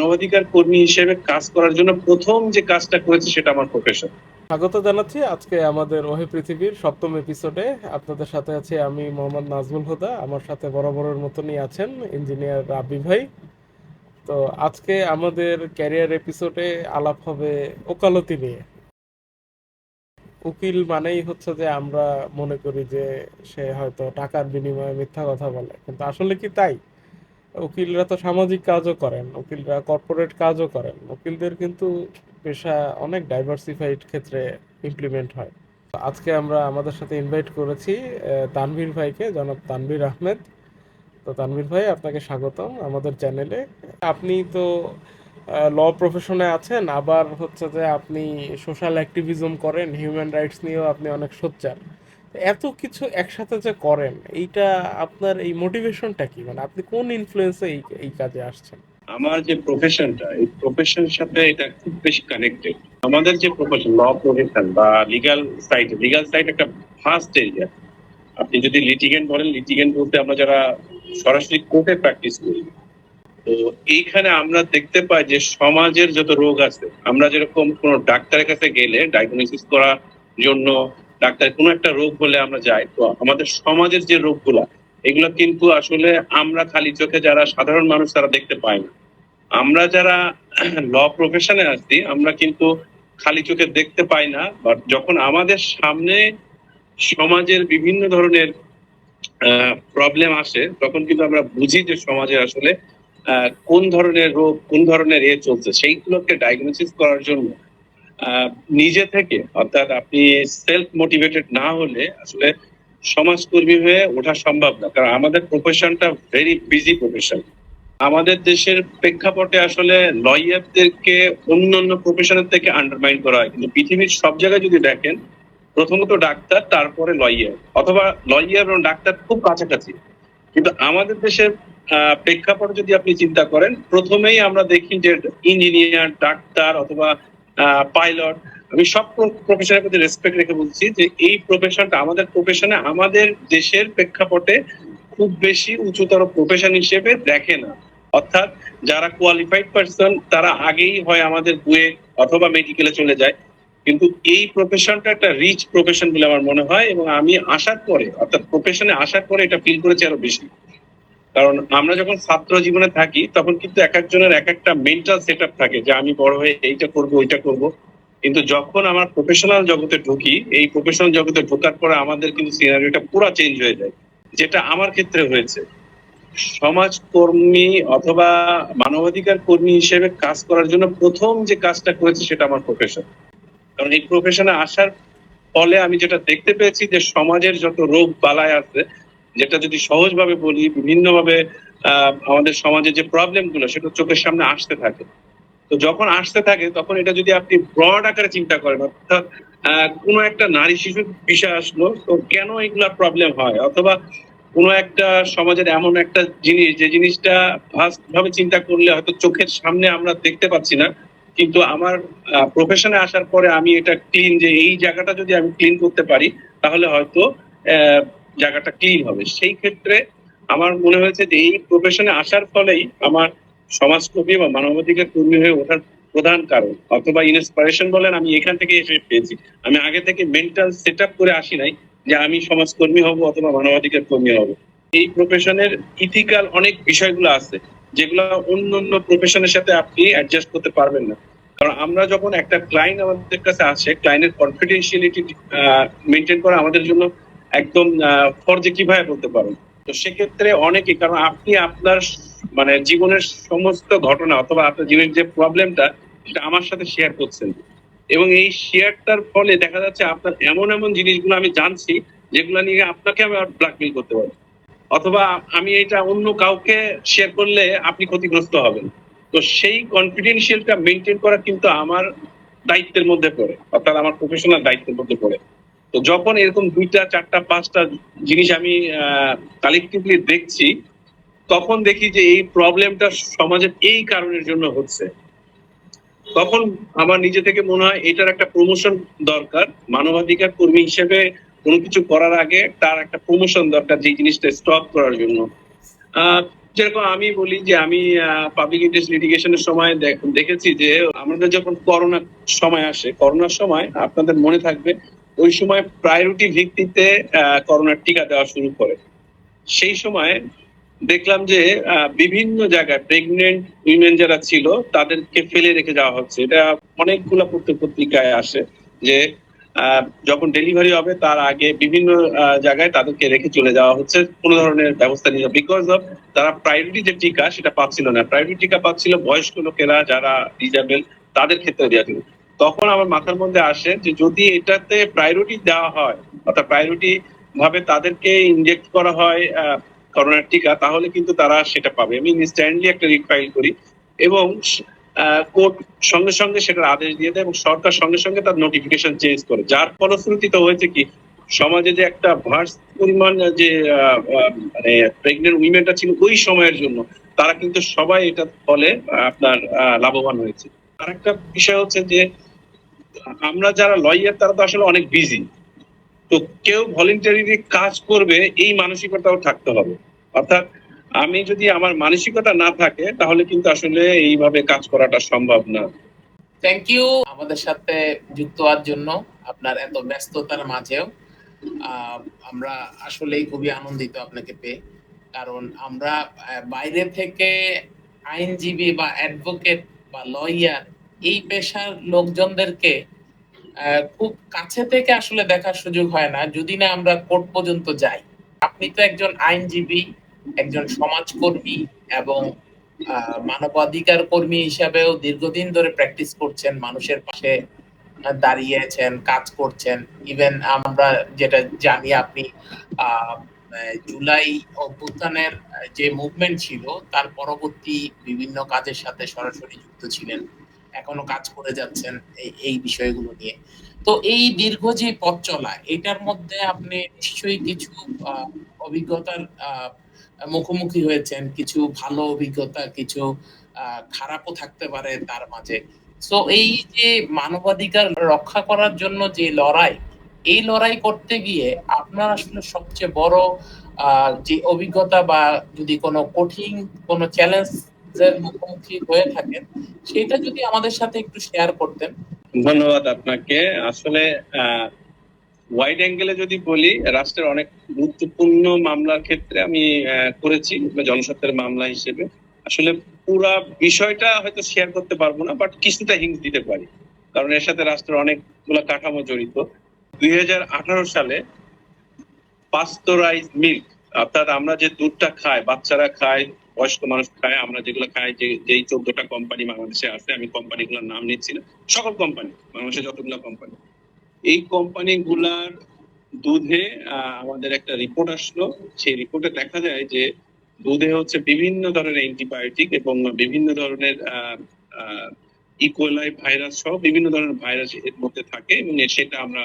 মানবাধিকার কর্মী হিসেবে কাজ করার জন্য প্রথম যে কাজটা করেছে সেটা আমার প্রফেশন স্বাগত জানাচ্ছি আজকে আমাদের ওহে পৃথিবীর সপ্তম এপিসোডে আপনাদের সাথে আছি আমি মোহাম্মদ নাজমুল হুদা। আমার সাথে বরাবরের মতনই আছেন ইঞ্জিনিয়ার রাবি ভাই। তো আজকে আমাদের ক্যারিয়ার এপিসোডে আলাপ হবে ওকালতি নিয়ে। উকিল মানেই হচ্ছে যে আমরা মনে করি যে সে হয়তো টাকার বিনিময়ে মিথ্যা কথা বলে। কিন্তু আসলে কি তাই? উকিলরা তো সামাজিক কাজও করেন, উকিলরা কর্পোরেট কাজও করেন। উকিলদের কিন্তু পেশা অনেক ডাইভার্সিফাইড ক্ষেত্রে ইমপ্লিমেন্ট হয়। আজকে আমরা আমাদের সাথে ইনভাইট করেছি তানভীর ভাইকে, জনাব তানভীর আহমেদ। তো তানভীর ভাই, আপনাকে স্বাগতম আমাদের চ্যানেলে আপনি তো ল প্রফেশনে আছেন, আবার হচ্ছে যে আপনি সোশ্যাল অ্যাক্টিভিজম করেন হিউম্যান রাইটস নিয়েও আপনি অনেক সোচ্চার। এত কিছু একসাথে যে করেন, এইটা আপনার এই মোটিভেশনটা কি? মানে আপনি কোন ইনফ্লুয়েন্সে এই এই কাজে আসছেন? আমার যে প্রফেশনটা এই প্রফেশনের সাথে এটা খুব বেশি কানেক্টেড আমাদের যে প্রফেশন ল প্রফেশন বা লিগাল সাইড লিগাল সাইড একটা ফার্স্ট এরিয়া আপনি যদি লিটিগেন্ট বলেন লিটিগেন্ট বলতে আমরা যারা সরাসরি কোর্টে প্র্যাকটিস করি, তো এইখানে আমরা দেখতে পাই যে সমাজের যত রোগ আছে, আমরা যেরকম কোনো ডাক্তারের কাছে গেলে ডায়াগনোসিস করার জন্য ডাক্তার, কোনো একটা রোগ হলে আমরা যাই। তো আমাদের সমাজের যে রোগগুলা, এগুলো কিন্তু আসলে আমরা খালি চোখে যারা সাধারণ মানুষ তারা দেখতে পাই না। আমরা যারা ল প্রফেশনে আসছি আমরা কিন্তু খালি চোখে দেখতে পাই না বাট যখন আমাদের সামনে সমাজের বিভিন্ন ধরনের প্রবলেম আসে, তখন কিন্তু আমরা বুঝি যে সমাজে আসলে কোন ধরনের রোগ, কোন ধরনের এ চলছে। সেইগুলোকে ডায়াগনোসিস করার জন্য নিজে থেকে, অর্থাৎ আপনি সেলফ মোটিভেটেড না হলে আসলে সমাজকর্মী হয়ে ওঠা সম্ভব না। কারণ আমাদের প্রফেশনটা ভেরি বিজি প্রফেশন আমাদের দেশের প্রেক্ষাপটে আসলে লয়ারদেরকে অন্যান্য প্রফেশনের থেকে আন্ডারমাইন করা হয়। কিন্তু পৃথিবীর সব জায়গায় যদি দেখেন, প্রথমত ডাক্তার, তারপরে লয়ার অথবা লয়ার এবং ডাক্তার খুব কাছাকাছি। কিন্তু আমাদের দেশের প্রেক্ষাপটে যদি আপনি চিন্তা করেন, প্রথমেই আমরা দেখি যে ইঞ্জিনিয়ার ডাক্তার অথবা পাইলট আমি সব প্রফেশনের প্রতি রেসপেক্ট রেখে বলছি যে এই প্রফেশনটা আমাদের প্রফেশনে আমাদের দেশের প্রেক্ষাপটে খুব বেশি উঁচুতর প্রফেশন হিসেবে দেখে না। অর্থাৎ যারা কোয়ালিফাইড পার্সন তারা আগেই হয় আমাদের বুয়ে অথবা মেডিকেলে চলে যায়। কিন্তু এই প্রফেশনটা একটা রিচ প্রফেশন বলে আমার মনে হয় এবং আমি আসার পরে, অর্থাৎ প্রফেশনে আসার পরে এটা ফিল করেছি আরও বেশি। কারণ আমরা যখন ছাত্র জীবনে থাকি, তখন কিন্তু এক একজনের এক একটা মেন্টাল সেট থাকে যে আমি বড় হয়ে এইটা করব, ওইটা করব। কিন্তু যখন আমার প্রফেশনাল জগতে ঢুকি, এই প্রফেশনাল জগতে ঢোকার পরে আমাদের কিন্তু সিনারিটা পুরো চেঞ্জ হয়ে যায়, যেটা আমার ক্ষেত্রে হয়েছে। সমাজকর্মী অথবা মানবাধিকার কর্মী হিসেবে কাজ করার জন্য প্রথম যে কাজটা করেছে সেটা আমার প্রফেশন কারণ এই প্রফেশনে আসার ফলে আমি যেটা দেখতে পেয়েছি যে সমাজের যত রোগ বালায় আছে যেটা যদি সহজভাবে বলি, বিভিন্নভাবে আমাদের সমাজে যে প্রবলেমগুলো সেটা চোখের সামনে আসতে থাকে। তো যখন আসতে থাকে, তখন এটা যদি আপনি ব্রড আকারে চিন্তা করেন, অর্থাৎ কোনো একটা নারী শিশুর বিষয় আসলো তো কেন এগুলা প্রবলেম হয়? অথবা কোনো একটা সমাজের এমন একটা জিনিস, যে জিনিসটা ফার্স্ট ভাবে চিন্তা করলে হয়তো চোখের সামনে আমরা দেখতে পাচ্ছি না, কিন্তু আমার প্রফেশনে আসার পরে আমি এটা ক্লিন যে এই জায়গাটা যদি আমি ক্লিন করতে পারি, তাহলে হয়তো জায়গাটা ক্লিন হবে। সেই ক্ষেত্রে আমার মনে হয়েছে যে এই প্রফেশনে আসার ফলেই আমার সমাজকর্মী বা মানবাধিকার কর্মী হয়ে ওঠার প্রধান কারণ। অথবা ইন্সপিরেশন বলেন, আমি এখান থেকে এসে পেয়েছি। আমি আগে থেকে মেন্টাল সেট আপ করে আসি নাই যে আমি সমাজকর্মী হব অথবা মানবাধিকার কর্মী হব। এই প্রফেশনের ইথিক্যাল অনেক বিষয়গুলো আছে, যেগুলো অন্য অন্য প্রফেশনের সাথে আপনি অ্যাডজাস্ট করতে পারবেন না। কারণ আমরা যখন একটা ক্লায়েন্ট আমাদের কাছে আসে ক্লায়েন্টের কনফিডেন্সিয়ালিটি মেনটেন করা আমাদের জন্য একদম ফর্জে কীভাবে বলতে পারেন। তো সেক্ষেত্রে অনেকে কারণ আপনি আপনার মানে জীবনের সমস্ত ঘটনা অথবা আপনার জীবনের যে প্রবলেমটা সেটা আমার সাথে শেয়ার করছেন। এবং এই শেয়ারটার ফলে দেখা যাচ্ছে আপনার এমন এমন জিনিসগুলো আমি জানছি, যেগুলো নিয়ে আপনাকে আমি ব্ল্যাকমেল করতে পারি অথবা আমি এটা অন্য কাউকে শেয়ার করলে আপনি ক্ষতিগ্রস্ত হবেন। তো সেই কনফিডেন্সিয়ালটা মেনটেন করা কিন্তু আমার দায়িত্বের মধ্যে পড়ে, অর্থাৎ আমার প্রফেশনাল দায়িত্বের মধ্যে পড়ে। তো যখন এরকম দুইটা, চারটা, পাঁচটা জিনিস আমি কালেকটিভলি দেখছি, তখন দেখি যে এই প্রবলেমটা সমাজের এই কারণের জন্য হচ্ছে। তখন আমার নিজে থেকে মনে হয় এটার একটা প্রমোশন দরকার। মানবাধিকার কর্মী হিসেবে কোনো কিছু করার আগে তার একটা প্রমোশন দরকার, যে জিনিসটা স্টপ করার জন্য। যেরকম আমি বলি যে আমি পাবলিক ইন্টারেস্ট লিটিগেশনের সময় দেখ- দেখেছি যে আমাদের যখন করোনা সময় আসে করোনার সময় আপনাদের মনে থাকবে ওই সময় প্রায়োরিটি ভিত্তিতে করোনার টিকা দেওয়া শুরু করে। সেই সময় দেখলাম যে বিভিন্ন জায়গায় প্রেগনেন্ট উইমেন যারা ছিল, তাদেরকে ফেলে রেখে যাওয়া হচ্ছে। এটা অনেকগুলো পত্র পত্রিকায় আসে যে যখন ডেলিভারি হবে, তার আগে বিভিন্ন জায়গায় তাদেরকে রেখে চলে যাওয়া হচ্ছে। কোনো ধরনের ব্যবস্থা নিয়ে বিকজ অফ তারা প্রায়োরিটি যে টিকা, সেটা পাচ্ছিল না। প্রায়োরিটি টিকা পাচ্ছিল বয়স্ক লোকেরা যারা ডিজেবল তাদের ক্ষেত্রে দেওয়া ছিল তখন আমার মাথার মধ্যে আসে যে যদি এটাতে প্রায়োরিটি দেওয়া হয়, অর্থাৎ প্রায়োরিটি ভাবে তাদেরকে ইনজেক্ট করা হয় করোনার টিকা, তাহলে কিন্তু তারা সেটা পাবে। আমি ইনস্ট্যান্টলি একটা রিট ফাইল করি এবং কোর্ট সঙ্গে সঙ্গে সেটার আদেশ দিয়ে দেয় এবং সরকার সঙ্গে সঙ্গে তার নোটিফিকেশন চেঞ্জ করে। যার ফলশ্রুতিতে হয়েছে কি, সমাজে যে একটা ভার্স পরিমাণ যে মানে প্রেগনেন্ট উইমেনটা ছিল ওই সময়ের জন্য, তারা কিন্তু সবাই এটা ফলে আপনার লাভবান হয়েছে। আর একটা বিষয় হচ্ছে যে আমরা যারা লয়ার তারা তো আসলে অনেক বিজি তো কেউ ভলেন্টারি কাজ করবে, এই মানসিকতাও থাকতে হবে। অর্থাৎ আমি যদি আমার মানসিকতা না থাকে, তাহলে কিন্তু আসলে এইভাবে কাজ করাটা সম্ভব না। থ্যাংক ইউ আমাদের সাথে যুক্ত হওয়ার জন্য, আপনার এত ব্যস্ততার মাঝেও। আমরা আসলেই খুবই আনন্দিত আপনাকে পেয়ে। কারণ আমরা বাইরে থেকে আইনজীবী বা অ্যাডভোকেট বা লয়ার এই পেশার লোকজনদেরকে খুব কাছে থেকে আসলে দেখার সুযোগ হয় না, যদি না আমরা কোর্ট পর্যন্ত যাই। আপনি তো একজন আইনজীবী, একজন সমাজকর্মী এবং মানবাধিকার কর্মী হিসাবেও দীর্ঘদিন ধরে প্র্যাকটিস করছেন, মানুষের পাশে দাঁড়িয়েছেন, কাজ করছেন। ইভেন আমরা যেটা জানি, আপনি জুলাই অভ্যুত্থানের যে মুভমেন্ট ছিল, তার পরবর্তী বিভিন্ন কাজের সাথে সরাসরি যুক্ত ছিলেন। এখনও কাজ করে যাচ্ছেন এই বিষয়গুলো নিয়ে। তো এই দীর্ঘ যে পথ চলা, এটার মধ্যে আপনি নিশ্চয়ই কিছু অভিজ্ঞতার মুখোমুখি হয়েছেন, কিছু ভালো অভিজ্ঞতা, কিছু খারাপও থাকতে পারে তার মাঝে। তো এই যে মানবাধিকার রক্ষা করার জন্য যে লড়াই, এই লড়াই করতে গিয়ে আপনার আসলে সবচেয়ে বড় যে অভিজ্ঞতা বা যদি কোনো কঠিন কোনো চ্যালেঞ্জের মুখোমুখি হয়ে থাকেন, সেটা যদি আমাদের সাথে একটু শেয়ার করতেন। ধন্যবাদ আপনাকে। আসলে ওয়াইড অ্যাঙ্গেলে যদি বলি, রাষ্ট্রের অনেক গুরুত্বপূর্ণ মামলার ক্ষেত্রে আমি করেছি জনস্বার্থের মামলা হিসেবে। আসলে পুরা বিষয়টা হয়তো শেয়ার করতে পারব না বাট কিছুটা হিংস দিতে পারি। কারণ এর সাথে রাষ্ট্রের অনেকগুলো কাঠামো জড়িত। দুই হাজার আঠারো সালে পাস্তরাইজ মিল্ক অর্থাৎ আমরা যে দুধটা খাই, বাচ্চারা খায় বয়স্ক মানুষ খায় আমরা যেগুলো খাই যে যেই চোদ্দটা কোম্পানি বাংলাদেশে আছে আমি কোম্পানিগুলোর নাম নিচ্ছি না। সকল কোম্পানি বাংলাদেশে যতগুলো কোম্পানি এই কোম্পানিগুলার দুধে আহ, আমাদের একটা রিপোর্ট আসলো। সেই রিপোর্টে দেখা যায় যে দুধে হচ্ছে বিভিন্ন ধরনের অ্যান্টিবায়োটিক এবং বিভিন্ন ধরনের ইকোলাই ভাইরাস সহ বিভিন্ন ধরনের ভাইরাস এর মধ্যে থাকে এবং সেটা আমরা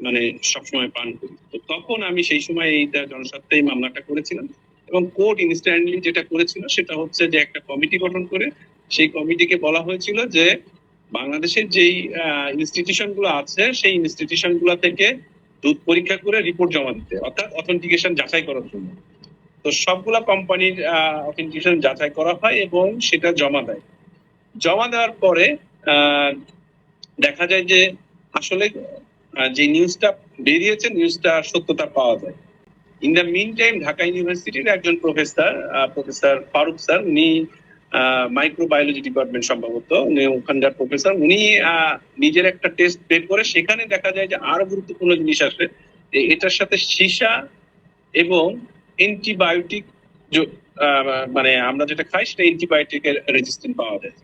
মানে সবসময় পান করি। তো তখন আমি সেই সময় এইটা জনস্বার্থে এই মামলাটা করেছিলাম। এবং কোর্ট ইনস্ট্যান্টলি যেটা করেছিল সেটা হচ্ছে যে একটা কমিটি গঠন করে, সেই কমিটিকে বলা হয়েছিল যে বাংলাদেশের যেই ইনস্টিটিউশনগুলো আছে, সেই ইনস্টিটিউশনগুলো থেকে দুধ পরীক্ষা করে রিপোর্ট জমা দিতে, অর্থাৎ অথেন্টিকেশন যাচাই করার জন্য। তো সবগুলা কোম্পানির অথেন্টিকেশন যাচাই করা হয় এবং সেটা জমা দেয়। জমা দেওয়ার পরে দেখা যায় যে আসলে যে নিউজটা বেরিয়েছে নিউজটা সত্যতা পাওয়া যায়। In the mean time Dhaka ইউনিভার্সিটির একজন প্রফেসর প্রফেসর ফারুক স্যার উনি মাইক্রোবায়োলজি ডিপার্টমেন্ট সম্ভবত, উনি ওখানকার প্রফেসর উনি নিজের একটা টেস্ট বের করে সেখানে দেখা যায় যে আরও গুরুত্বপূর্ণ জিনিস আসে, যে এটার সাথে সীসা এবং অ্যান্টিবায়োটিক মানে আমরা যেটা খাই সেটা অ্যান্টিবায়োটিকের রেজিস্ট্যান্ট পাওয়া যায়।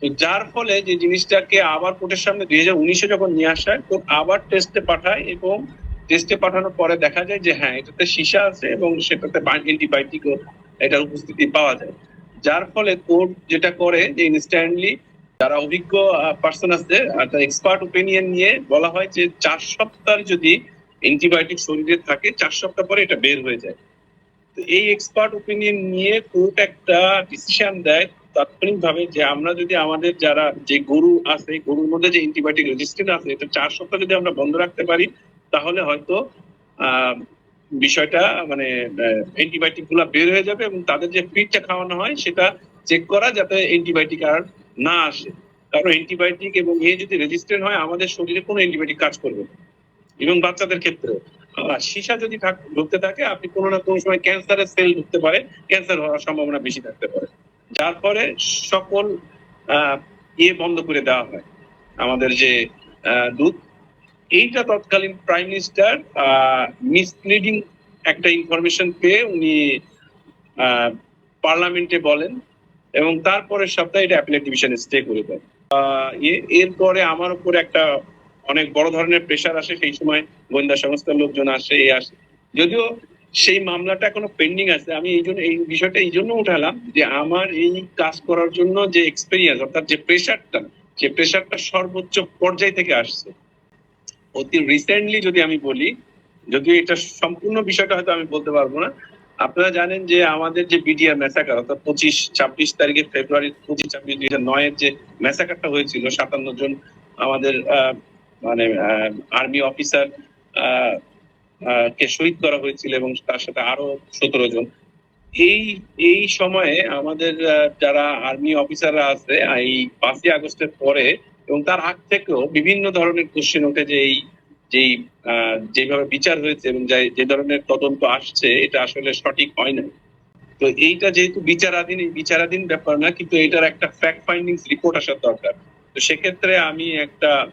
তো যার ফলে যে জিনিসটাকে আবার কোর্টের সামনে দুই হাজার উনিশে যখন নিয়ে আসা হয় আবার টেস্টে পাঠায় এবং টেস্টে পাঠানোর পরে দেখা যায় যে হ্যাঁ এটাতে সীসা আছে এবং সেটাতে অ্যান্টিবায়োটিকও এটার উপস্থিতি পাওয়া যায়। যার ফলে কোর্ট যেটা করে যে ইনস্ট্যান্টলি যারা অভিজ্ঞ পার্সন আছে এক্সপার্ট ওপিনিয়ন নিয়ে বলা হয় যে, চার সপ্তাহ যদি অ্যান্টিবায়োটিক শরীরে থাকে, চার সপ্তাহ পরে এটা বের হয়ে যায়। তো এই এক্সপার্ট ওপিনিয়ন নিয়ে কোর্ট একটা ডিসিশন দেয় তাৎক্ষণিকভাবে যে, আমরা যদি আমাদের যারা যে গরু আছে, গরুর মধ্যে যে অ্যান্টিবায়োটিক রেজিস্ট্যান্ট আছে, এটা চার সপ্তাহ যদি আমরা বন্ধ রাখতে পারি তাহলে হয়তো বিষয়টা মানে অ্যান্টিবায়োটিকগুলা বের হয়ে যাবে এবং তাদের যে ফিডটা খাওয়ানো হয় সেটা চেক করা যাতে অ্যান্টিবায়োটিক আর না আসে। কারণ অ্যান্টিবায়োটিক এবং এ যদি রেজিস্ট্যান্ট হয়, আমাদের শরীরে কোনো অ্যান্টিবায়োটিক কাজ করবে না। এবং বাচ্চাদের ক্ষেত্রে। সীসা যদি ঢুকতে থাকে, আপনি কোনো না কোনো সময় ক্যান্সারের সেল ঢুকতে পারে, ক্যান্সার হওয়ার সম্ভাবনা বেশি থাকতে পারে। যার ফলে সকল ইয়ে বন্ধ করে দেওয়া হয়। আমাদের যে দুধ এইটা তৎকালীন প্রাইম মিনিস্টার মিসলিডিং একটা ইনফরমেশন পেয়ে উনি পার্লামেন্টে বলেন এবং তারপরের সপ্তাহে এটা অ্যাপিলেট ডিভিশনে স্টে করে দেয় এরপরে আমার উপর একটা অনেক বড় ধরনের প্রেশার আসে, সেই সময় গোয়েন্দা সংস্থার লোকজন আসে, এ আসে। যদিও সেই মামলাটা এখনও পেন্ডিং আছে, আমি এই জন্য এই বিষয়টা এই জন্য উঠালাম যে আমার এই কাজ করার জন্য যে এক্সপেরিয়েন্স অর্থাৎ যে প্রেশারটা যে প্রেশারটা সর্বোচ্চ পর্যায় থেকে আসছে অতি রিসেন্টলি যদি আমি বলি, যদিও এটা সম্পূর্ণ বিষয়টা হয়তো আমি বলতে পারব না, আপনারা জানেন যে আমাদের যে বিডিআর ম্যাসাকার অর্থাৎ পঁচিশ, ছাব্বিশ তারিখে ফেব্রুয়ারি পঁচিশ, ছাব্বিশ দুই হাজার নয়ের যে ম্যাসাকারটা হয়েছিল, সাতান্ন জন আমাদের মানে আর্মি অফিসার কে শহীদ করা হয়েছিল এবং তার সাথে আরও সতেরো জন। এই এই সময়ে আমাদের যারা আর্মি অফিসাররা আছে, এই পাঁচই আগস্টের পরে এবং তার আগ থেকেও বিভিন্ন ধরনের কোশ্চেন ওঠে যে এই যেই যেভাবে বিচার হয়েছে এবং যে- ধরনের তদন্ত আসছে, এটা আসলে সঠিক হয় না তো এইটা যেহেতু বিচারাধীন, এই বিচারাধীন ব্যাপার না, কিন্তু এটার একটা ফ্যাক্ট ফাইন্ডিং রিপোর্ট আসার দরকার। তো সেক্ষেত্রে আমি একটা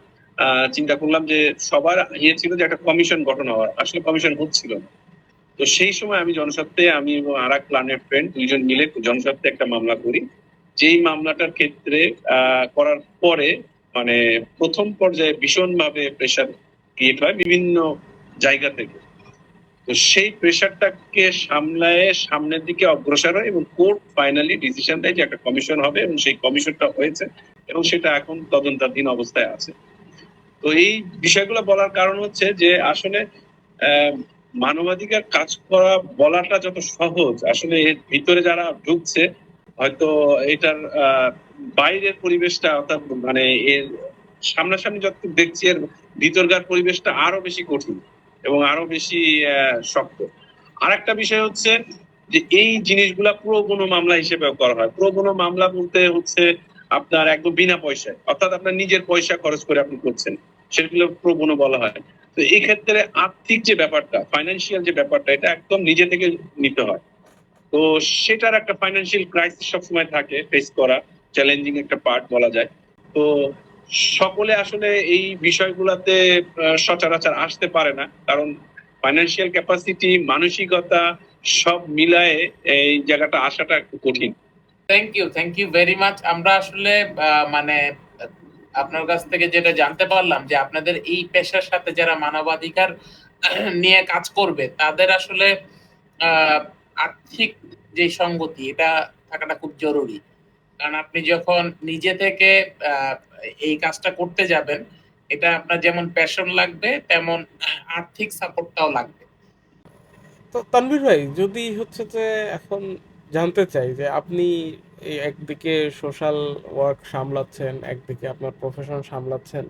চিন্তা করলাম যে সবার ইয়ে ছিল যে একটা কমিশন গঠন হওয়ার। আসলে কমিশন হচ্ছিল না। তো সেই সময় আমি জনস্বার্থে, আমি এবং আর এক প্ল্যানের ফ্রেন্ড দুইজন মিলে জনস্বার্থে একটা মামলা করি। যেই মামলাটার ক্ষেত্রে করার পরে মানে প্রথম পর্যায়ে ভীষণভাবে প্রেশার ক্রিয়েট হয় বিভিন্ন জায়গা থেকে। তো সেই প্রেশারটাকে সামলায় সামনের দিকে অগ্রসর হয় এবং কোর্ট ফাইনালি ডিসিশন দেয় যে একটা কমিশন হবে এবং সেই কমিশনটা হয়েছে এবং সেটা এখন তদন্তাধীন অবস্থায় আছে। তো এই বিষয়গুলো বলার কারণ হচ্ছে যে আসলে মানবাধিকার কাজ করা বলাটা যত সহজ, আসলে এর ভিতরে যারা ঢুকছে হয়তো এটার বাইরের পরিবেশটা অর্থাৎ মানে এর সামনাসামনি যত দেখছি এর ভিতরকার পরিবেশটা আরও বেশি কঠিন এবং আরও বেশি শক্ত। আর একটা বিষয় হচ্ছে যে এই জিনিসগুলা পুরো কোনো মামলা হিসেবে করা হয়। পুরো কোনো মামলা বলতে হচ্ছে আপনার একদম বিনা পয়সায়, অর্থাৎ আপনার নিজের পয়সা খরচ করে আপনি করছেন, সেগুলো প্রো বোনো বলা হয়। তো এই ক্ষেত্রে আর্থিক যে ব্যাপারটা ফাইন্যান্সিয়াল যে ব্যাপারটা, এটা একদম নিজে থেকে নিতে হয়। তো সেটার একটা ফাইন্যান্সিয়াল ক্রাইসিস সবসময় থাকে ফেস করা চ্যালেঞ্জিং একটা পার্ট বলা যায়। তো সকলে আসলে এই বিষয়গুলোতে সচরাচর আসতে পারে না। কারণ ফাইন্যান্সিয়াল ক্যাপাসিটি মানসিকতা সব মিলায়ে এই জায়গাটা আসাটা একটু কঠিন। Thank you thank you very much আমরা আসলে মানে আপনার কাছ থেকে যেটা জানতে পারলাম যে আপনাদের এই পেশার সাথে যারা মানবাধিকার নিয়ে কাজ করবে তাদের আসলে আহ, আর্থিক যে সঙ্গতি এটা থাকাটা খুব জরুরি। কারণ আপনি যখন নিজে থেকে এই কাজটা করতে যাবেন, এটা আপনার যেমন প্যাশন লাগবে, তেমন আর্থিক সাপোর্টটাও লাগবে। তো তানভীর ভাই, যদি হচ্ছে যে এখন জানতে চাই যে আপনি একদিকে সোশ্যাল ওয়ার্ক সামলাচ্ছেন, একদিকে আপনার প্রফেশন সামলাচ্ছেন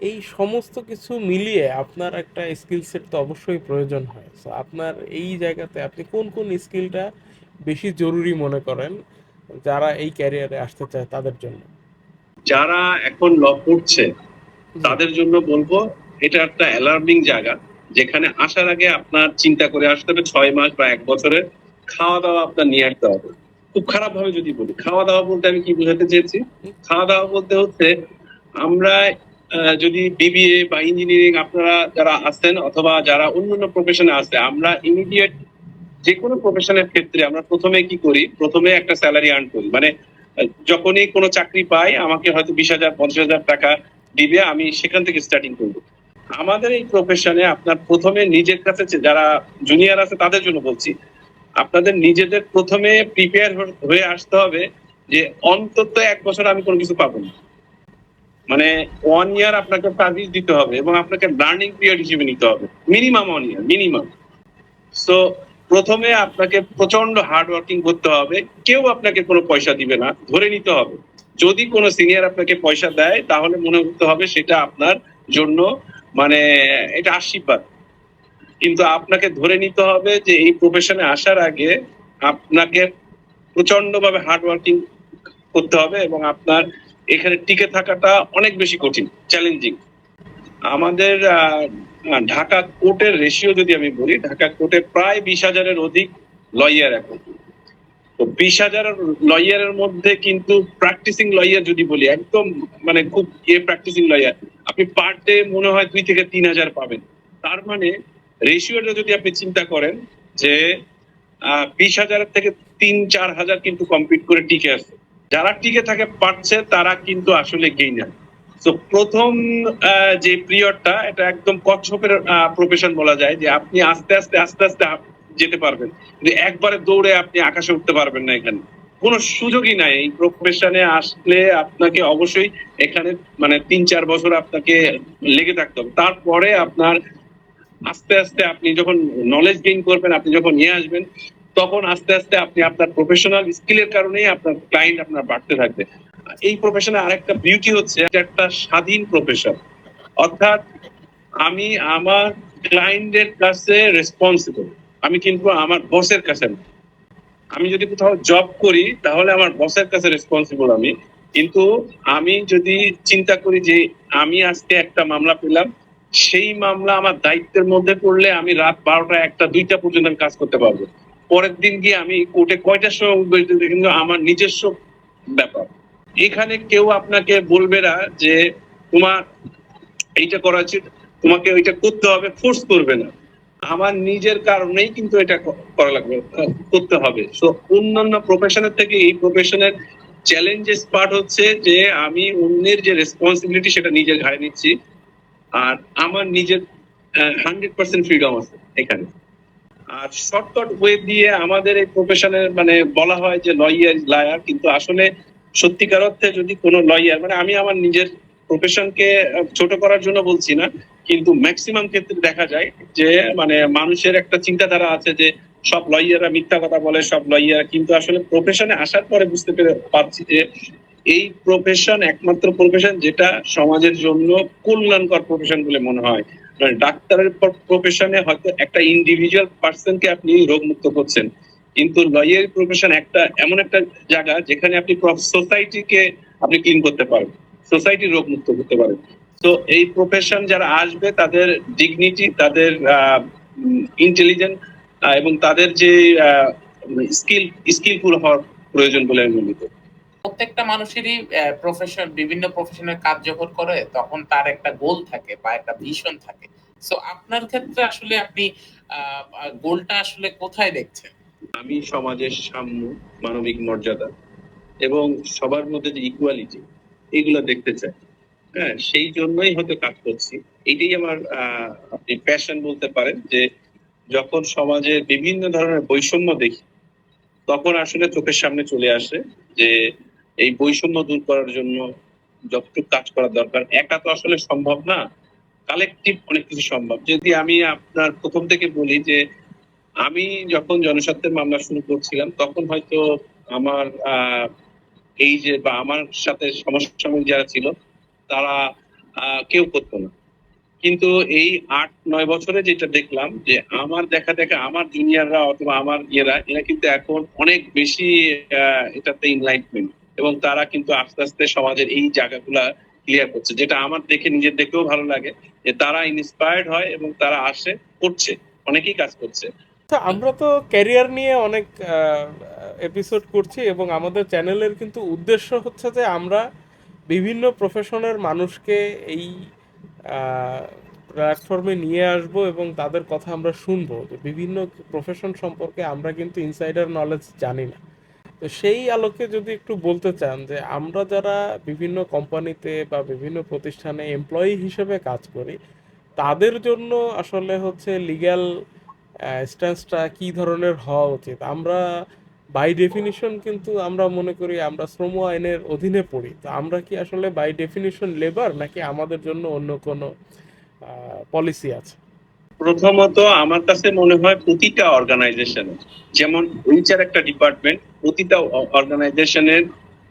এই সমস্ত কিছু মিলিয়ে আপনার একটা স্কিল সেট তো অবশ্যই প্রয়োজন হয়। তো আপনার এই জায়গাতে আপনি কোন কোন স্কিলটা বেশি জরুরি মনে করেন যারা এই ক্যারিয়ারে আসতে চায় তাদের জন্য? যারা এখন ল পড়ছে তাদের জন্য বলব এটা একটা অ্যালার্মিং জায়গা যেখানে আসার আগে আপনার চিন্তা করে আসতে হবে ছয় মাস বা এক বছরের খাওয়া দাওয়া আপনার নিয়ে আসতে হবে। খুব খারাপ ভাবে যদি বলি খাওয়া দাওয়া বলতে আমি কি বোঝাতে চেয়েছি? খাওয়া দাওয়া বলতে হচ্ছে আমরা যদি বিবিএ বা ইঞ্জিনিয়ারিং আপনারা যারা আছেন অথবা যারা অন্যান্য প্রফেশনে আছে, আমরা ইমিডিয়েট যে কোনো প্রফেশনের ক্ষেত্রে আমরা প্রথমে কি করি? প্রথমে একটা স্যালারি আর্ন করি। মানে যখনই কোনো চাকরি পাই, আমাকে হয়তো বিশ হাজার, পঞ্চাশ হাজার টাকা দিবে, আমি সেখান থেকে স্টার্টিং করব। আমাদের এই প্রফেশনে আপনার প্রথমে নিজের কাছে যারা জুনিয়র আছে তাদের জন্য বলছি, আপনাদের নিজেদের প্রথমে প্রিপেয়ার হয়ে আসতে হবে যে, অন্তত এক বছর আমি কোনো কিছু পাবো না। মানে ওয়ান ইয়ার আপনাকে সার্ভিস দিতে হবে এবং আপনাকে লার্নিং পিরিয়ড হিসেবে নিতে হবে। Minimum one year minimum so প্রথমে আপনাকে প্রচণ্ড হার্ড ওয়ার্কিং করতে হবে। কেউ আপনাকে কোনো পয়সা দিবে না, ধরে নিতে হবে। যদি কোনো সিনিয়র আপনাকে পয়সা দেয়, তাহলে মনে করতে হবে সেটা আপনার জন্য মানে এটা আশীর্বাদ। কিন্তু আপনাকে ধরে নিতে হবে যে এই প্রফেশনে আসার আগে আপনাকে প্রচণ্ড ভাবে হার্ড ওয়ার্কিং করতে হবে এবং আপনার এখানে টিকে থাকাটা অনেক বেশি কঠিন চ্যালেঞ্জিং আমাদের ঢাকা কোর্টের রেশিও যদি আমি বলি, ঢাকা কোর্টে প্রায় বিশ হাজারের অধিক লয়ার এখন। তো বিশ হাজার লয়ারের মধ্যে কিন্তু প্র্যাকটিসিং লয়ার যদি বলি, একদম মানে খুব ইয়ে প্র্যাকটিসিং লয়ার আপনি পার ডে মনে হয় দুই থেকে তিন হাজার পাবেন। তার মানে রেশিওটা যদি আপনি চিন্তা করেন যে বিশ হাজার থেকে তিন চার হাজার কিন্তু কমপ্লিট করে টিকে আছে। যারা টিকে থাকে পারছে, তারা কিন্তু আসলে গেইনার তো প্রথম যে পিরিয়ডটা এটা একদম কচ্ছপের প্রফেশন বলা যায় যে আপনি আস্তে আস্তে আস্তে আস্তে যেতে পারবেন। কিন্তু একবারে দৌড়ে আপনি আকাশে উঠতে পারবেন না এখানে। কোনো সুযোগই নাই এই প্রফেশনে আসলে আপনাকে অবশ্যই এখানে মানে তিন, চার বছর আপনাকে লেগে থাকতে হবে। তারপরে আপনার আস্তে আস্তে আপনি যখন নলেজ গেইন করবেন, আপনি যখন নিয়ে আসবেন তখন আস্তে আস্তে আপনি আপনার প্রফেশনাল স্কিলের কারণেই আপনার ক্লায়েন্ট আপনার বাড়তে থাকবে। এই প্রফেশনে আরেকটা বিউটি হচ্ছে একটা স্বাধীন প্রফেশন অর্থাৎ আমি আমার ক্লায়েন্টের কাছে রেসপন্সিবল আমি কিন্তু আমার বসের কাছে। আমি যদি কোথাও জব করি, তাহলে আমার বসের কাছে রেসপন্সিবল আমি। কিন্তু আমি যদি চিন্তা করি যে আমি আজকে একটা মামলা পেলাম, সেই মামলা আমার দায়িত্বের মধ্যে পড়লে আমি রাত বারোটা একটা দুইটা পর্যন্ত কাজ করতে পারব। পরের দিন গিয়ে আমি কোর্টে কয়টার সময় কিন্তু আমার নিজস্ব ব্যাপার। এখানে কেউ আপনাকে বলবে না যে তোমার এইটা করা উচিত, তোমাকে ওইটা করতে হবে ফোর্স করবে না। আমার নিজের কারণেই কিন্তু এটা করা লাগবে, করতে হবে। সো অন্যান্য প্রফেশনের থেকে এই প্রফেশনের চ্যালেঞ্জেস পার্ট হচ্ছে যে, আমি অন্যের যে রেসপন্সিবিলিটি সেটা নিজের ঘাড়ে নিচ্ছি। আর আমার নিজের হান্ড্রেড পার্সেন্ট ফ্রিডম আছে এখানে। আর শর্টকাট ওয়ে দিয়ে আমাদের এই প্রফেশনের মানে বলা হয় যে লয়ার লায়ার কিন্তু আসলে সত্যিকার অর্থে যদি কোনো লয়ার মানে আমি আমার নিজের প্রফেশনকে ছোট করার জন্য বলছি না, কিন্তু ম্যাক্সিমাম ক্ষেত্রে দেখা যায় যে মানে মানুষের একটা চিন্তাধারা আছে যে সব লয়াররা মিথ্যা কথা বলে, সব লয়ার কিন্তু আসলে প্রফেশনে আসার পরে বুঝতে পেরে পারছি যে এই প্রফেশন একমাত্র প্রফেশন যেটা সমাজের জন্য কল্যাণকর প্রফেশন বলে মনে হয়। মানে ডাক্তারের প্রফেশনে হয়তো একটা ইন্ডিভিজুয়াল পার্সনকে আপনি রোগমুক্ত করছেন। কিন্তু লয়ার প্রফেশন একটা, এমন একটা জায়গা যেখানে আপনি সোসাইটিকে আপনি ক্লিন করতে পারেন। সোসাইটি রোগমুক্ত করতে পারেন। তো এই প্রফেশন যারা আসবে, তাদের ডিগনিটি তাদের ইন্টেলিজেন্ট এবং তাদের যে স্কিল স্কিলফুল হওয়ার প্রয়োজন বলে আমি মনে করি। প্রত্যেকটা মানুষেরই প্রফেশন বিভিন্ন প্রফেশনের কাজ যখন করে, তখন তার একটা গোল থাকে বা একটা ভিশন থাকে। সো আপনার ক্ষেত্রে আসলে আপনি গোলটা আসলে কোথায় দেখছেন? আমি সমাজের সাম্য, মানবিক মর্যাদা এবং সবার মধ্যে যে ইকুয়ালিটি এগুলো দেখতে চাই। হ্যাঁ সেই জন্যই হয়তো কাজ করছি। এটাই আমার আপনি প্যাশন বলতে পারেন যে, যখন সমাজে বিভিন্ন ধরনের বৈষম্য দেখি, তখন আসলে চোখের সামনে চলে আসে যে এই বৈষম্য দূর করার জন্য যতটুকু কাজ করা দরকার। একা তো আসলে সম্ভব না কালেকটিভ অনেক কিছু সম্ভব। যদি আমি আপনার প্রথম থেকে বলি যে, আমি যখন জনস্বার্থের মামলা শুরু করছিলাম, তখন হয়তো আমার এই যে বা আমার সাথে সমসাময়িক যারা ছিল, তারা কেউ করতো না। কিন্তু এই আট, নয় বছরে যেটা দেখলাম যে, আমার দেখা দেখা আমার জুনিয়ররা অথবা আমার ইয়েরা, এরা কিন্তু এখন অনেক বেশি এটাতে ইনলাইটমেন্ট এবং তারা কিন্তু আস্তে আস্তে সমাজের এই জায়গাগুলা ক্লিয়ার করছে। যেটা আমার দেখে নিজের দেখেও ভালো লাগে যে তারা ইন্সপায়ার্ড হয় এবং তারা আসে, করছে, অনেকেই কাজ করছে। আচ্ছা আমরা তো ক্যারিয়ার নিয়ে অনেক এপিসোড করছি এবং আমাদের চ্যানেলের কিন্তু উদ্দেশ্য হচ্ছে যে আমরা বিভিন্ন প্রফেশনের মানুষকে এই প্ল্যাটফর্মে নিয়ে আসব এবং তাদের কথা আমরা শুনব। বিভিন্ন প্রফেশন সম্পর্কে আমরা কিন্তু ইনসাইডার নলেজ জানি না। তো সেই আলোকে যদি একটু বলতে চান যে আমরা যারা বিভিন্ন কোম্পানিতে বা বিভিন্ন প্রতিষ্ঠানে এমপ্লয়ি হিসেবে কাজ করি, তাদের জন্য আসলে হচ্ছে লিগ্যাল স্ট্যান্সটা কি ধরনের হওয়া উচিত? আমরা বাই ডেফিনিশন কিন্তু আমরা মনে করি আমরা শ্রম আইনের অধীনে পড়ি। তো আমরা কি আসলে বাই ডেফিনিশন লেবার নাকি আমাদের জন্য অন্য কোনো পলিসি আছে? প্রথমত আমার কাছে মনে হয় প্রতিটা অর্গানাইজেশন যেমন এইচআর একটা ডিপার্টমেন্ট প্রতিটা অর্গানাইজেশনের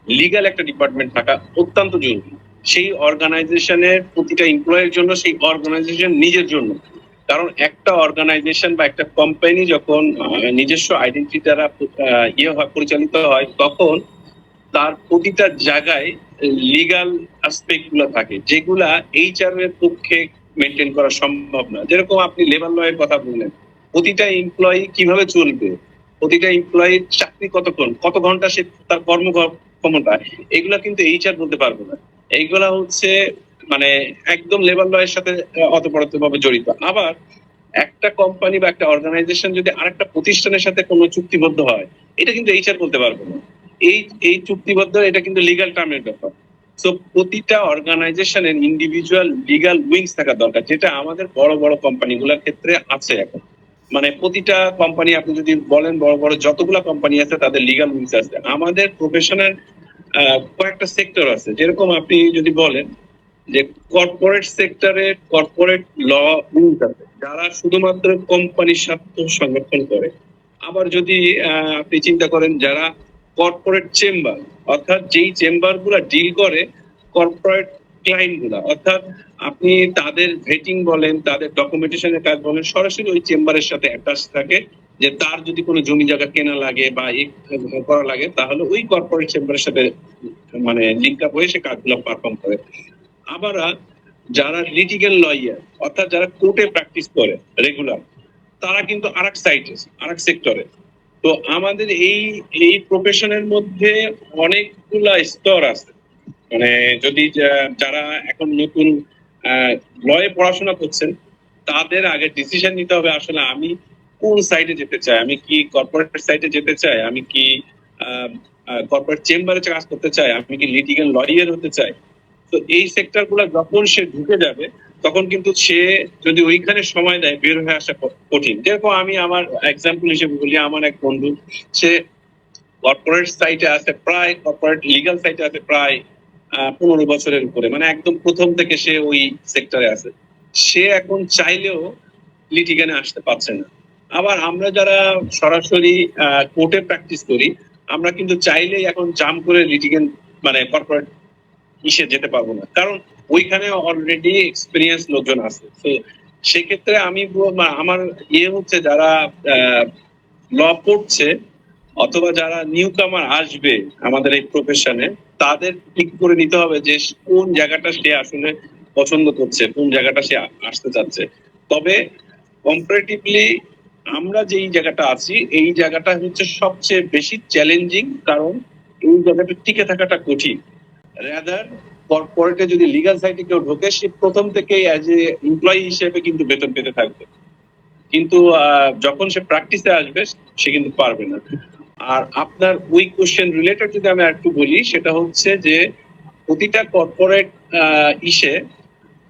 লিগ্যাল একটা ডিপার্টমেন্ট থাকা অত্যন্ত জরুরি। সেই অর্গানাইজেশনের প্রতিটা এমপ্লয়ের জন্য, সেই অর্গানাইজেশন নিজের জন্য। কারণ একটা অর্গানাইজেশন বা একটা কোম্পানি যখন নিজস্ব আইডেন্টি দ্বারা ইয়ে হয়, পরিচালিত হয়, তখন তার প্রতিটা জায়গায় লিগাল আসপেক্টগুলো থাকে, যেগুলা এইচআর এর পক্ষে মেনটেন করা সম্ভব না। যেরকম আপনি লেবার লয়ের কথা বললেন, প্রতিটা এমপ্লয়ি কীভাবে চলবে? প্রতিটা এমপ্লয়ির চাকরি কতক্ষণ? কত ঘণ্টা সে তার কর্ম ক্ষমতা? এগুলা কিন্তু এইচআর বলতে পারবে না। এইগুলা হচ্ছে মানে একদম লেবার লয়ের সাথে অতপরত ভাবে জড়িত। আবার একটা কোম্পানি বা একটা অর্গানাইজেশন যদি আরেকটা প্রতিষ্ঠানের সাথে কোনো চুক্তিবদ্ধ হয়, এটা কিন্তু এইচআর বলতে পারব না। এই এই চুক্তিবদ্ধ, এটা কিন্তু লিগাল টার্মের ব্যাপার। সো প্রতিটা অর্গানাইজেশনের ইন্ডিভিজুয়াল লিগাল উইংস থাকা দরকার, যেটা আমাদের বড় বড় কোম্পানিগুলোর ক্ষেত্রে আছে এখন। মানে প্রতিটা কোম্পানি আপনি যদি বলেন বড় বড় যতগুলা কোম্পানি আছে, তাদের লিগাল উইংস আছে। আমাদের প্রফেশনাল কয়েকটা সেক্টর আছে। যেরকম আপনি যদি বলেন যে কর্পোরেট সেক্টরে কর্পোরেট ল উইংস আছে, যারা শুধুমাত্র কোম্পানির স্বার্থ সংরক্ষণ করে। আবার যদি আপনি চিন্তা করেন যারা কর্পোরেট চেম্বার অর্থাৎ যেই চেম্বারগুলা ডিল করে কর্পোরেট ক্লায়েন্টগুলা, অর্থাৎ আপনি তাদের ভেটিং বলেন, তাদের ডকুমেন্টেশনের কাজ বলেন, সরাসরি ওই চেম্বারের সাথে অ্যাটাচ থাকে, যে তার যদি কোনো জমি জায়গা কেনা লাগে বা করা লাগে, তাহলে ওই কর্পোরেট চেম্বারের সাথে মানে লিঙ্ক আপ হয়ে সে কাজগুলো পারফর্ম করে। আবার যারা লিটিগেল লয়ার অর্থাৎ যারা কোর্টে প্র্যাকটিস করে রেগুলার তারা কিন্তু আরেক সাইটে আরেক সেক্টরে তো আমাদের এই এই প্রফেশনের মধ্যে অনেকগুলা স্তর আছে। মানে যদি যারা এখন নতুন লয়ে পড়াশোনা করছেন, তাদের আগে ডিসিশন নিতে হবে আসলে আমি কোন সাইডে যেতে চাই? আমি কি কর্পোরেট সাইডে যেতে চাই? আমি কি কর্পোরেট চেম্বারে কাজ করতে চাই? আমি কি লিটিগেল লয়ার হতে চাই? তো এই সেক্টরগুলো যখন সে ঢুকে যাবে তখন কিন্তু সে যদি ওইখানে সময় দেয়, বের হয়ে আসা কঠিন। যেরকম আমি আমার এক্সাম্পল হিসেবে বলি, আমার এক বন্ধু, সে কর্পোরেট সাইটে আছে প্রায় কর্পোরেট লিগাল সাইটে আছে প্রায় পনেরো বছরের উপরে। মানে একদম প্রথম থেকে সে ওই সেক্টরে আছে। সে এখন চাইলেও লিটিগানে আসতে পারছে না। আবার আমরা যারা সরাসরি কোর্টে প্র্যাকটিস করি, আমরা কিন্তু চাইলেই এখন জাম করে লিটিগেন মানে কর্পোরেট ইসে যেতে পারব না। কারণ ওইখানে অলরেডি এক্সপিরিয়েন্স লোকজন আছে। তো সেক্ষেত্রে আমি আমার ইয়ে হচ্ছে যারা ল পড়ছে, অথবা যারা নিউ কামার আসবে আমাদের এই প্রফেশনে তাদের ঠিক করে নিতে হবে যে কোন জায়গাটা সে আসলে পছন্দ করছে, কোন জায়গাটা সে আসতে চাচ্ছে। তবে কম্পারেটিভলি আমরা যেই জায়গাটা আছি, এই জায়গাটা হচ্ছে সবচেয়ে বেশি চ্যালেঞ্জিং কারণ এই জায়গাটা টিকে থাকাটা কঠিন। রাদার কর্পোরেটে যদি লিগাল সাইডে কেউ ঢোকে, সে প্রথম থেকেই অ্যাজ এ এমপ্লয়ি হিসেবে কিন্তু বেতন পেতে থাকবে। কিন্তু যখন সে প্র্যাকটিসে আসবে, সে কিন্তু পারবে না। আর আপনার ওই কোশ্চেন রিলেটেড যদি আমি একটু বলি, সেটা হচ্ছে যে, প্রতিটা কর্পোরেট ইসে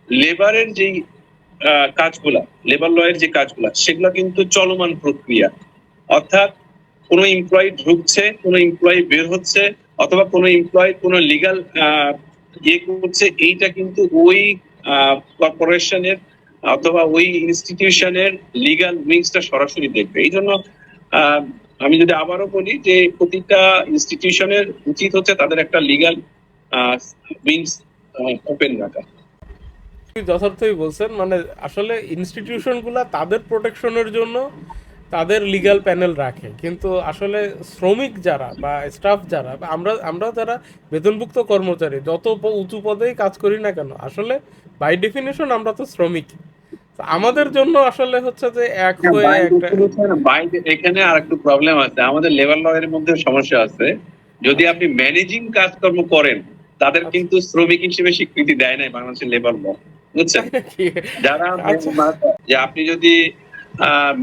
লেবারের যেই কাজগুলা লেবার লয়ের যে কাজগুলা, সেগুলা কিন্তু চলমান প্রক্রিয়া। অর্থাৎ কোনো এমপ্লয়ি ঢুকছে, কোনো এমপ্লয়ি বের হচ্ছে অথবা কোনো এমপ্লয়ি কোনো লিগাল ইয়ে করছে, এইটা কিন্তু ওই কর্পোরেশনের অথবা ওই ইনস্টিটিউশনের লিগাল উইংসটা সরাসরি দেখবে। এই জন্য আমি যদি আবারও বলি যে প্রতিটা ইনস্টিটিউশনের উচিত হচ্ছে তাদের একটা লিগাল উইংস ওপেন রাখা। যথার্থই বলছেন মানে আসলে ইনস্টিটিউশনগুলো তাদের প্রোটেকশনের জন্য তাদের লিগাল প্যানেল রাখে। কিন্তু আসলে শ্রমিক যারা বা স্টাফ যারা বা আমরা আমরা যারা বেতনভুক্ত কর্মচারী যত উঁচু পদেই কাজ করি না কেন আসলে বাই ডেফিনেশন আমরা তো শ্রমিক আমাদের জন্য আসলে হচ্ছে যে এক হয়ে একটা এখানে আর একটু প্রবলেম আছে। আমাদের লেবার ল এর মধ্যে সমস্যা আছে। যদি আপনি ম্যানেজিং কাজকর্ম করেন তাদের কিন্তু শ্রমিক হিসেবে স্বীকৃতি দেয় নাই বাংলাদেশের লেবার ল বুঝছেন? যারা আচ্ছা। যে আপনি যদি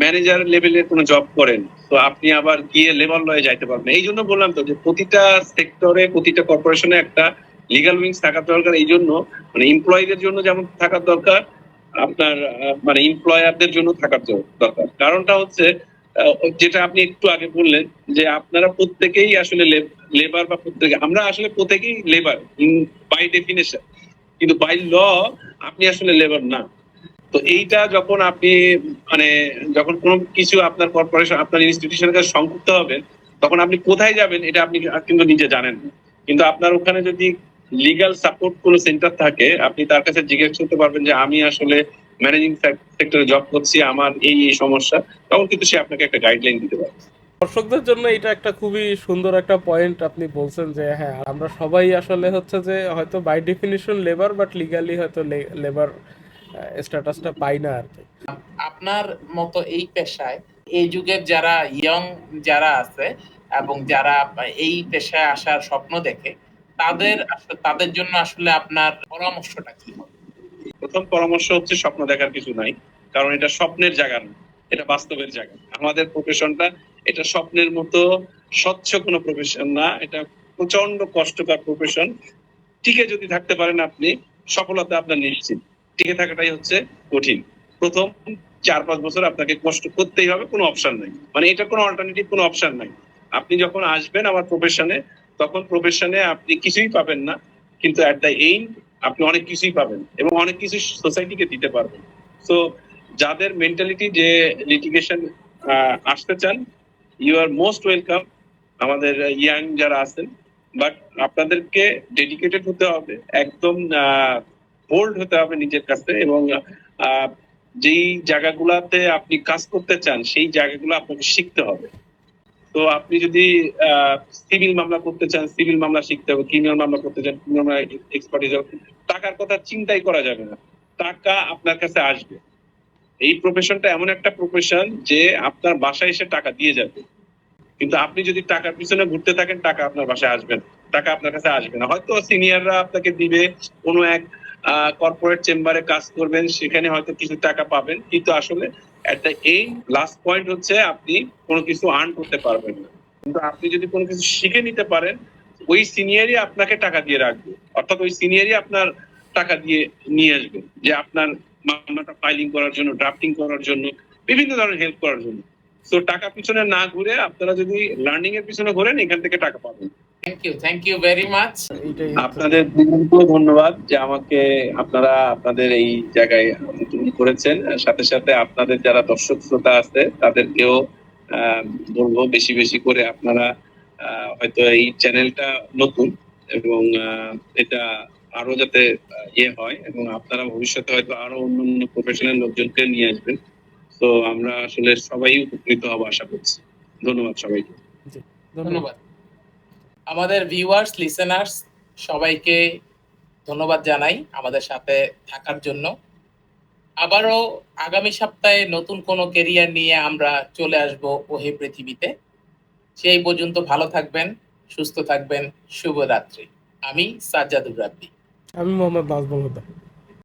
ম্যানেজার লেভেলে কোনো জব করেন। তো আপনি আবার গিয়ে লেবার লয়ে যাইতে পারবেন। এই জন্য বললাম তো যে প্রতিটা সেক্টরে প্রতিটা কর্পোরেশনে একটা লিগাল উইংস থাকার দরকার। এই জন্য মানে এমপ্লয়ীদের জন্য যেমন থাকার দরকার, আপনার মানে এমপ্লয়ারদের জন্য থাকার দরকার। কারণটা হচ্ছে যেটা আপনি একটু আগে বললেন যে আপনারা প্রত্যেকেই আসলে লেবার বা প্রত্যেকে, আমরা আসলে প্রত্যেকেই লেবার বাই ডেফিনেশন কিন্তু বাই ল আপনি আসলে লেবার না। তো এইটা যখন আপনি মানে যখন কোনো কিছু আপনার কর্পোরেশন আপনার ইনস্টিটিউশনের কাছে সংযুক্ত হবেন তখন আপনি কোথায় যাবেন এটা আপনি কিন্তু নিজে জানেন। কিন্তু আপনার ওখানে যদি লিগাল সাপোর্ট কোনো সেন্টার থাকে, আপনি তার কাছে জিজ্ঞেস করতে পারবেন যে, আমি আসলে ম্যানেজিং সেক্টরে জব করছি, আমার এই এই সমস্যা। তখন কিন্তু সে আপনাকে একটা গাইডলাইন দিতে পারে দর্শকদের জন্য এটা একটা খুবই সুন্দর একটা পয়েন্ট আপনি বলছেন যে হ্যাঁ আমরা সবাই আসলে হচ্ছে যে, হয়তো by definition labour but legally হয়তো লেবার স্ট্যাটাসটা পাই না আর কি। আপনার মতো এই পেশায় এই যুগের যারা ইয়ং যারা আছে এবং যারা এই পেশায় আসার স্বপ্ন দেখে তাদের তাদের জন্য আসলে আপনার পরামর্শটা কি? প্রথম পরামর্শ হচ্ছে স্বপ্ন দেখার কিছু নাই কারণ এটা স্বপ্নের জায়গা না এটা বাস্তবের জায়গা। আমাদের প্রফেশনটা এটা স্বপ্নের মতো স্বচ্ছ কোনো প্রফেশন না এটা প্রচণ্ড কষ্টকর প্রফেশন টিকে যদি থাকতে পারেন আপনি সফলতা আপনার নিশ্চিত। টিকে থাকাটাই হচ্ছে কঠিন। প্রথম চার পাঁচ বছর আপনাকে কষ্ট করতেই হবে, কোনো অপশন নাই। মানে এটা কোনো অল্টারনেটিভ কোনো অপশন নাই। আপনি যখন আসবেন আমার প্রফেশনে তখন প্রফেশনে আপনি কিছুই পাবেন না, কিন্তু অ্যাট দ্য এইম আপনি অনেক কিছুই পাবেন এবং অনেক কিছু সোসাইটিকে দিতে পারবেন। সো যাদের মেন্টালিটি যে লিটিগেশন আসতে চান ইউ আর মোস্ট ওয়েলকাম আমাদের ইয়াং যারা আছেন। বাট আপনাদেরকে ডেডিকেটেড হতে হবে, একদম বোল্ড হতে হবে নিজের কাছে এবং যেই জায়গাগুলাতে আপনি কাজ করতে চান, সেই জায়গাগুলো আপনাকে শিখতে হবে। তো আপনি যদি সিভিল মামলা করতে চান, সিভিল মামলা শিখতে হবে, ক্রিমিনাল মামলা করতে চান, ক্রিমিনাল মামলা এক্সপার্টিস টাকার কথা চিন্তাই করা যাবে না। টাকা আপনার কাছে আসবে। এই প্রফেশনটা এমন একটা প্রফেশন যে আপনার বাসায় এসে টাকা দিয়ে যাবে। কিন্তু আপনি যদি টাকার পিছনে ঘুরতে থাকেন, টাকা আপনার বাসায় আসবে না। টাকা আপনার কাছে আসবে না। হয়তো সিনিয়ররা আপনাকে দিবে কোনো এক কর্পোরেট চেম্বারে কাজ করবেন, সেখানে হয়তো কিছু টাকা পাবেন। কিন্তু আসলে একটা এই লাস্ট পয়েন্ট হচ্ছে আপনি কোনো কিছু আর্ন করতে পারবেন না। কিন্তু আপনি যদি কোনো কিছু শিখে নিতে পারেন, ওই সিনিয়রই আপনাকে টাকা দিয়ে রাখবে। অর্থাৎ ওই সিনিয়রই আপনার টাকা দিয়ে নিয়ে আসবে। যে আপনার মামলাটা ফাইলিং করার জন্য ড্রাফটিং করার জন্য, বিভিন্ন ধরনের হেল্প করার জন্য। তো টাকা পিছনে না ঘুরে আপনারা যদি লার্নিং এর পিছনে ঘোরেন এখান থেকে টাকা পাবেন। Thank you thank you very much আপনাদের ধন্যবাদ যে আমাকে আপনারা আপনাদের এই জায়গায় আমন্ত্রণ করেছেন। সাথে সাথে আপনাদের যারা দর্শক শ্রোতা আছে তাদেরকেও আহ, বলব বেশি বেশি করে আপনারা হয়তো এই চ্যানেলটা নতুন এবং এটা আরও যাতে ইয়ে হয় এবং আপনারা ভবিষ্যতে হয়তো আরও অন্যান্য প্রফেশনাল লোকজনকে নিয়ে আসবেন। তো আমরা আসলে সবাই উপকৃত হব আশা করছি। ধন্যবাদ সবাইকে। ধন্যবাদ ধন্যবাদ। আমাদের ভিউয়ার্স লিসেনার্স সবাইকে ধন্যবাদ জানাই আমাদের সাথে থাকার জন্য। আবারও আগামী সপ্তাহে নতুন কোনো কেরিয়ার নিয়ে আমরা চলে আসব ওহে পৃথিবীতে। সেই পর্যন্ত ভালো থাকবেন সুস্থ থাকবেন শুভরাত্রি। আমি সাজ্জাদুর রাব্বি আমি মোহাম্মদ হুদা